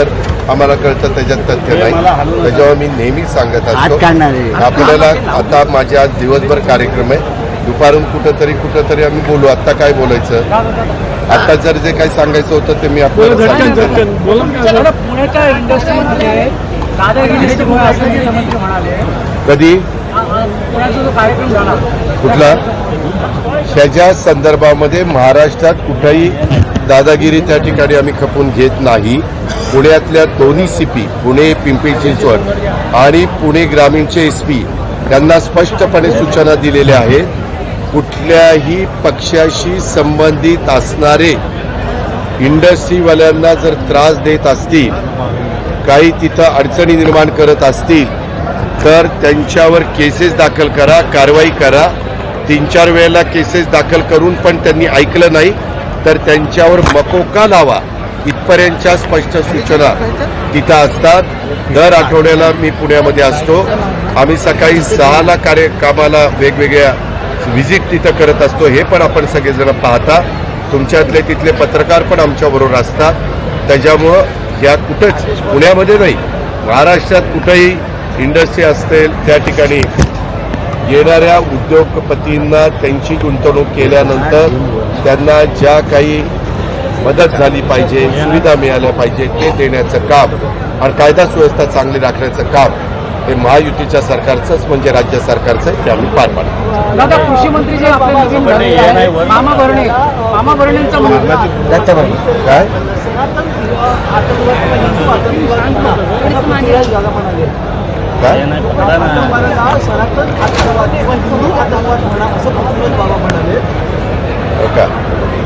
तर आम्हाला कळतं त्याच्यात तथ्य नाही. त्याच्यावर मी नेहमी सांगत असतो. आपल्याला आता माझे आज दिवसभर कार्यक्रम आहे. दुपारून कुठंतरी कुठंतरी आम्ही बोलू. आता काय बोलायचं? आता जर जे काही सांगायचं होतं ते मी आपल्याला कधी? कुठला? ह्याच्या संदर्भामध्ये महाराष्ट्रात कुठेही दादागिरी त्या ठिकाणी आम्ही खपून घेत नाही. पुण्यातल्या दोन्ही सीपी पुणे पिंपरी चिंचवड आणि पुणे ग्रामीणचे एसपी त्यांना स्पष्टपणे सूचना दिलेल्या आहेत. कुठल्याही पक्षाशी संबंधित असणारे इंडस्ट्रीवाल्यांना जर त्रास देत असतील काही तिथं अडचणी निर्माण करत असतील तर त्यांच्यावर केसेस दाखल करा कारवाई करा. तीन चार वेळेला केसेस दाखल करून पण त्यांनी ऐकलं नाही तर त्यांच्यावर मकोका लावा. इथपर्यंतच्या स्पष्ट सूचना तिथं असतात. दर आठवड्याला मी पुण्यामध्ये असतो. आम्ही सकाळी सहाला कार्यक्रमाला वेगवेगळ्या व्हिजिट तिथं करत असतो. हे पण आपण सगळेजण पाहता. तुमच्यातले तिथले पत्रकार पण आमच्याबरोबर असतात. त्याच्यामुळं या कुठंच पुण्यामध्ये नाही महाराष्ट्रात कुठंही इंडस्ट्री असेल त्या ठिकाणी येणाऱ्या उद्योगपतींना त्यांची गुंतवणूक केल्यानंतर त्यांना ज्या काही मदत झाली पाहिजे सुविधा मिळाल्या पाहिजे ते देण्याचं काम आणि कायदा सुव्यवस्था चांगली राखण्याचं काम हे महायुतीच्या सरकारचंच म्हणजे राज्य सरकारचं आहे, ते आम्ही पार पाडतो दादा कृषी मंत्री जे आपले नवीन मामा भरणे मामा भरणेंचा मुलगा दत्ताभाई काय? काय? हो का?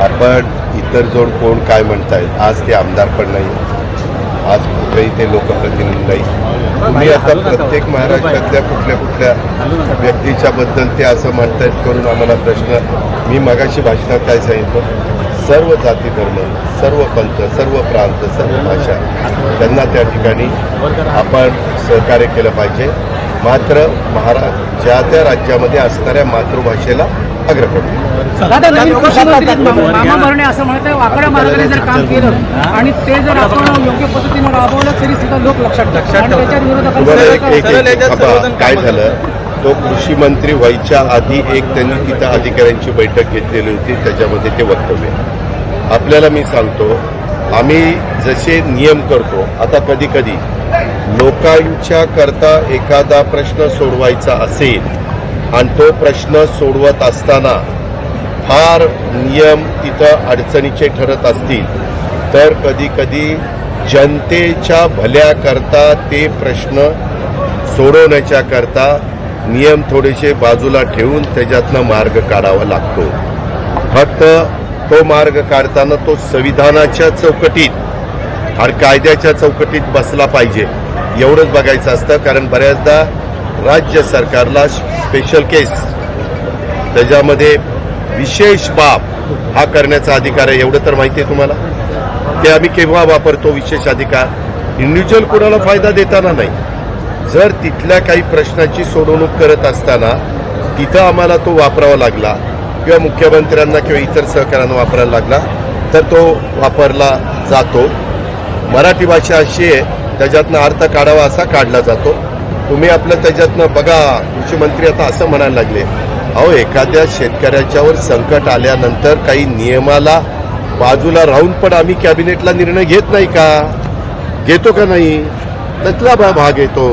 आपण इतर जोड कोण काय म्हणतायत? आज ते आमदार पण नाही. आज कुठेही ते लोकप्रतिनिधी नाही. तुम्ही आता प्रत्येक महाराष्ट्रातल्या कुठल्या कुठल्या व्यक्तीच्या बद्दल ते असं म्हणतायत करून आम्हाला प्रश्न. मी मगाशी भाषणात काय सांगितलं? सर्व जाती धर्म सर्व पंथ सर्व प्रांत सर्व भाषा त्यांना त्या ठिकाणी आपण सहकार्य केलं पाहिजे. मात्र महाराज ज्या त्या राज्यामध्ये असणाऱ्या मातृभाषेला दादा नवीन कृषी मंत्री मामा मामा भरणे असं म्हणत आहे वाकड्या मार्गाने जर काम केलं आणि ते जर आपण योग्य पद्धतीने राबवलं तरी सुद्धा लोक लक्षात ठेवतात. आणि त्याच्या तुम्हाला एक एक विरोधात एक बाबा, काय झालं? तो कृषी मंत्री व्हायच्या आधी एक त्यांनी तिथं अधिकाऱ्यांची बैठक घेतलेली होती त्याच्यामध्ये ते वक्तव्य आपल्याला मी सांगतो आम्ही जसे नियम करतो आता कधी कधी लोकांच्या करता एखादा प्रश्न सोडवायचा असेल आणि तो प्रश्न सोडवत असताना फार नियम तिथं अडचणीचे ठरत असतील. तर कधी कधी जनतेच्या भल्याकरता ते प्रश्न सोडवण्याच्या करता नियम थोडेसे बाजूला ठेवून त्याच्यातनं मार्ग काढावा लागतो. फक्त तो मार्ग काढताना तो संविधानाच्या चौकटीत आणि कायद्याच्या चौकटीत बसला पाहिजे. एवढंच बघायचं असतं कारण बऱ्याचदा राज्य सरकारला स्पेशल केस त्याच्यामध्ये विशेष बाब हा करण्याचा अधिकार आहे. एवढं तर माहिती आहे तुम्हाला? ते आम्ही केव्हा वापरतो विशेष अधिकार? इंडिव्हिज्युअल कोणाला फायदा देताना नाही. जर तिथल्या काही प्रश्नाची सोडवणूक करत असताना तिथं आम्हाला तो वापरावा लागला किंवा मुख्यमंत्र्यांना किंवा इतर सहकाऱ्यांना वापरायला लागला तर तो वापरला जातो. मराठी भाषा अशी आहे त्याच्यातनं अर्थ काढावा असा काढला जातो. तुम्ही आपलं त्याच्यातनं बघा कृषी मंत्री आता असं म्हणायला लागले. अहो एखाद्या शेतकऱ्याच्यावर संकट आल्यानंतर काही नियमाला बाजूला राहून पण आम्ही कॅबिनेटला निर्णय घेत नाही का? घेतो का नाही? त्यातला भाग येतो.